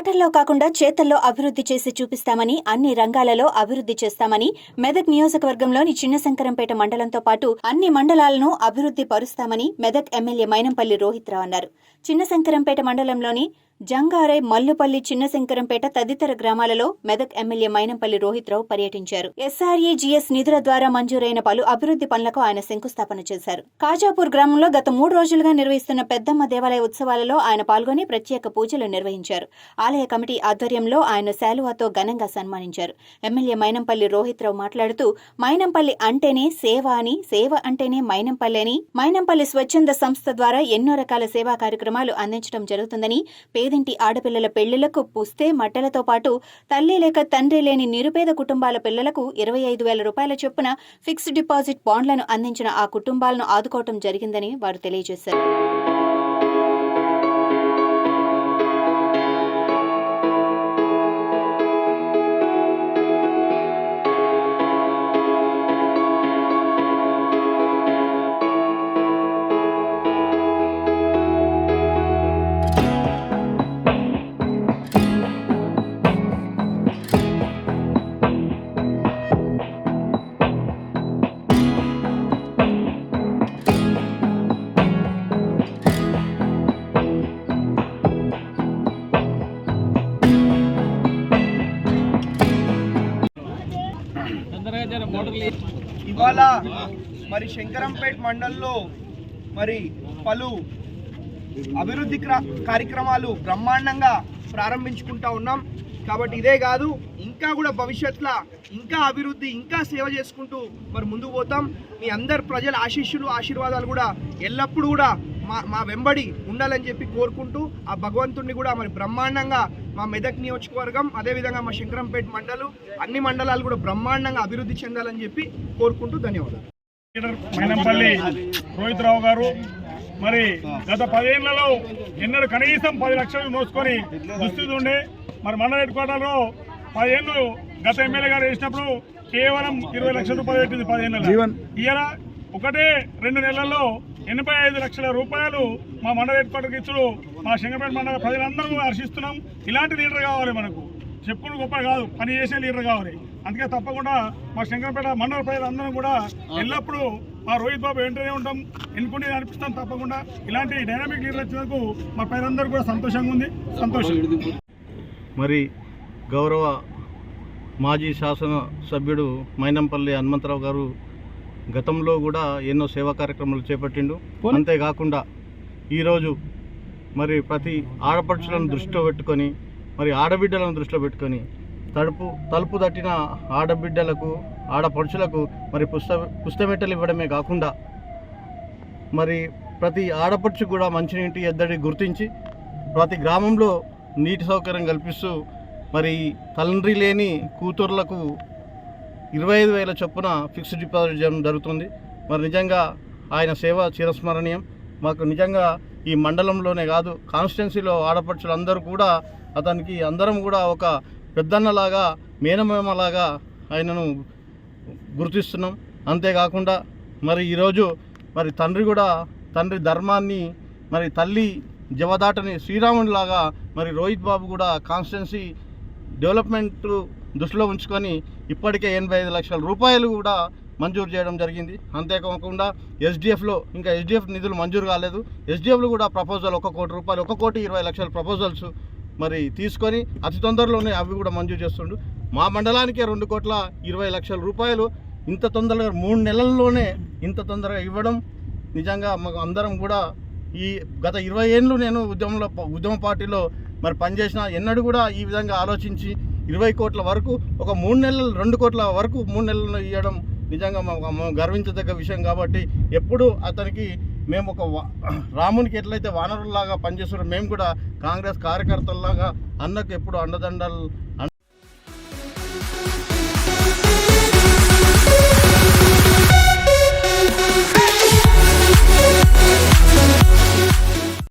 మాటల్లో కాకుండా చేతల్లో అభివృద్ధి చేసి చూపిస్తామని అన్ని రంగాలలో అభివృద్ధి చేస్తామని మెదక్ నియోజకవర్గంలోని చిన్నశంకరంపేట మండలంతో పాటు అన్ని మండలాలను అభివృద్ధి పరుస్తామని మెదక్ ఎమ్మెల్యే మైనంపల్లి రోహిత్ రావు అన్నారు. చిన్నశంకరంపేట మండలంలోని జంగారై మల్లుపల్లి చిన్నశంకరంపేట తదితర గ్రామాలలో మెదక్ ఎమ్మెల్యే మైనంపల్లి రోహిత్ రావు పర్యటించారు. ఎస్ఆర్ఏ జిఎస్ నిధుల ద్వారా మంజూరైన పలు అభివృద్ధి పనులకు ఆయన శంకుస్థాపన చేశారు. కాజాపూర్ గ్రామంలో గత మూడు రోజులుగా నిర్వహిస్తున్న పెద్దమ్మ దేవాలయ ఉత్సవాలలో ఆయన పాల్గొని ప్రత్యేక పూజలు నిర్వహించారు. ఆలయ కమిటీ ఆధ్వర్యంలో ఆయన శాలువాతో ఘనంగా సన్మానించారు. ఎమ్మెల్యే మైనంపల్లి రోహిత్ రావు మాట్లాడుతూ మైనంపల్లి అంటేనే సేవ అని సేవ అంటేనే మైనంపల్లి అని మైనంపల్లి స్వచ్ఛంద సంస్థ ద్వారా ఎన్నో రకాల సేవా కార్యక్రమాలు అందించడం జరుగుతుందని పేదింటి ఆడపిల్లల పెళ్ళిళ్ళకు పుస్తే మట్టలతో పాటు తల్లి లేక తండ్రి లేని నిరుపేద కుటుంబాల పిల్లలకు ఇరవై ఐదు వేల రూపాయల చొప్పున ఫిక్స్డ్ డిపాజిట్ బాండ్లను అందించిన ఆ కుటుంబాలను ఆదుకోవటం జరిగిందని వారు తెలియజేశారు. ఇవాళ మరి శంకరంపేట్ మండల్లో మరి పలు అభివృద్ధి కార్యక్రమాలు బ్రహ్మాండంగా ప్రారంభించుకుంటా ఉన్నాం. కాబట్టి ఇదే కాదు ఇంకా కూడా భవిష్యత్తులో ఇంకా అభివృద్ధి ఇంకా సేవ చేసుకుంటూ మరి ముందుకు పోతాం. మీ అందరు ప్రజల ఆశీస్సులు ఆశీర్వాదాలు కూడా ఎల్లప్పుడూ కూడా మా మా వెంబడి ఉండాలని చెప్పి కోరుకుంటూ ఆ భగవంతుడిని కూడా మరి బ్రహ్మాండంగా మా మెదక్ నియోజకవర్గం అదేవిధంగా మా శంకరంపేట మండలు అన్ని మండలాలు కూడా బ్రహ్మాండంగా అభివృద్ధి చెందాలని చెప్పి కోరుకుంటూ ధన్యవాదాలు. లీడర్ మైనంపల్లి రోహిత్ రావు గారు మరి గత పదేళ్ళలో ఎన్నడూ కనీసం పది లక్షలు మోసుకొని దుస్థితి ఉండే మరి మండల హెడ్ క్వార్టర్లో పదేళ్ళు గత ఎమ్మెల్యే గారు వేసినప్పుడు కేవలం ఇరవై లక్షల రూపాయలు పెట్టింది పదేళ్ళ ఇయర ఒకటే రెండు నెలల్లో ఎనభై ఐదు లక్షల రూపాయలు మా మండల హెడ్ క్వార్టర్కి ఇచ్చుడు. మా శంకరపేట మండల ప్రజలందరూ హర్షిస్తున్నాం. ఇలాంటి లీడర్ కావాలి మనకు. చెప్పుకుని గొప్ప కాదు. పని చేసే లీడర్ కావాలి. అందుకే తప్పకుండా మా శంకరపేట మండల ప్రజలందరం కూడా ఎల్లప్పుడూ మా రోహిత్ బాబు వెంటనే ఉంటాం. ఎన్నుకుంటే అనిపిస్తాం తప్పకుండా. ఇలాంటి డైనామిక్ లీడర్ వచ్చినందుకు మా ప్రజలందరూ కూడా సంతోషంగా ఉంది. సంతోషం. మరి గౌరవ మాజీ శాసన సభ్యుడు మైనంపల్లి హనుమంతరావు గారు గతంలో కూడా ఎన్నో సేవా కార్యక్రమాలు చేపట్టిండు. అంతేకాకుండా ఈరోజు మరి ప్రతి ఆడపడుచులను దృష్టిలో పెట్టుకొని మరి ఆడబిడ్డలను దృష్టిలో పెట్టుకొని తడుపు తలుపు తట్టిన ఆడబిడ్డలకు ఆడపడుచులకు మరి పుస్త పుస్తమెట్టలు ఇవ్వడమే కాకుండా మరి ప్రతి ఆడపడుచు కూడా మంచినీటి ఎద్దడి గుర్తించి ప్రతి గ్రామంలో నీటి సౌకర్యం కల్పిస్తూ మరి తండ్రి లేని కూతుర్లకు ఇరవై ఐదు వేల చొప్పున ఫిక్స్డ్ డిపాజిట్ చేయడం జరుగుతుంది. మరి నిజంగా ఆయన సేవ చిరస్మరణీయం. మాకు నిజంగా ఈ మండలంలోనే కాదు కాన్స్టిట్యున్సీలో ఆడపడుచులు అందరూ కూడా అతనికి అందరం కూడా ఒక పెద్దన్నలాగా మేనమేమలాగా ఆయనను గుర్తిస్తున్నాం. అంతేకాకుండా మరి ఈరోజు మరి తండ్రి కూడా తండ్రి ధర్మాన్ని మరి తల్లి జవదాటని శ్రీరామునిలాగా మరి రోహిత్ బాబు కూడా కాన్స్టిట్యున్సీ డెవలప్మెంట్ దృష్టిలో ఉంచుకొని ఇప్పటికే ఎనభై ఐదు లక్షల రూపాయలు కూడా మంజూరు చేయడం జరిగింది. అంతేకాకుండా ఎస్డిఎఫ్లో ఇంకా ఎస్డిఎఫ్ నిధులు మంజూరు కాలేదు. ఎస్డిఎఫ్లో కూడా ప్రపోజల్ ఒక కోటి రూపాయలు ఒక కోటి ఇరవై లక్షల ప్రపోజల్స్ మరి తీసుకొని అతి తొందరలోనే అవి కూడా మంజూరు చేస్తుండు. మా మండలానికే రెండు కోట్ల ఇరవై లక్షల రూపాయలు. ఇంత తొందరగా మూడు నెలల్లోనే ఇంత తొందరగా ఇవ్వడం నిజంగా మాకు అందరం కూడా ఈ గత ఇరవై ఏళ్ళు నేను ఉద్యమంలో ఉద్యమ పార్టీలో మరి పనిచేసిన ఎన్నడూ కూడా ఈ విధంగా ఆలోచించి ఇరవై కోట్ల వరకు ఒక మూడు నెలలు రెండు కోట్ల వరకు మూడు నెలలు ఇవ్వడం నిజంగా మా- గర్వించదగ్గ విషయం కాబట్టి ఎప్పుడు అతనికి మేము ఒక వా- రామునికి ఎట్లయితే వానరుల్లాగా పనిచేస్తున్నారో మేము కూడా కాంగ్రెస్ కార్యకర్తల్లాగా అన్నకు ఎప్పుడు అండదండలు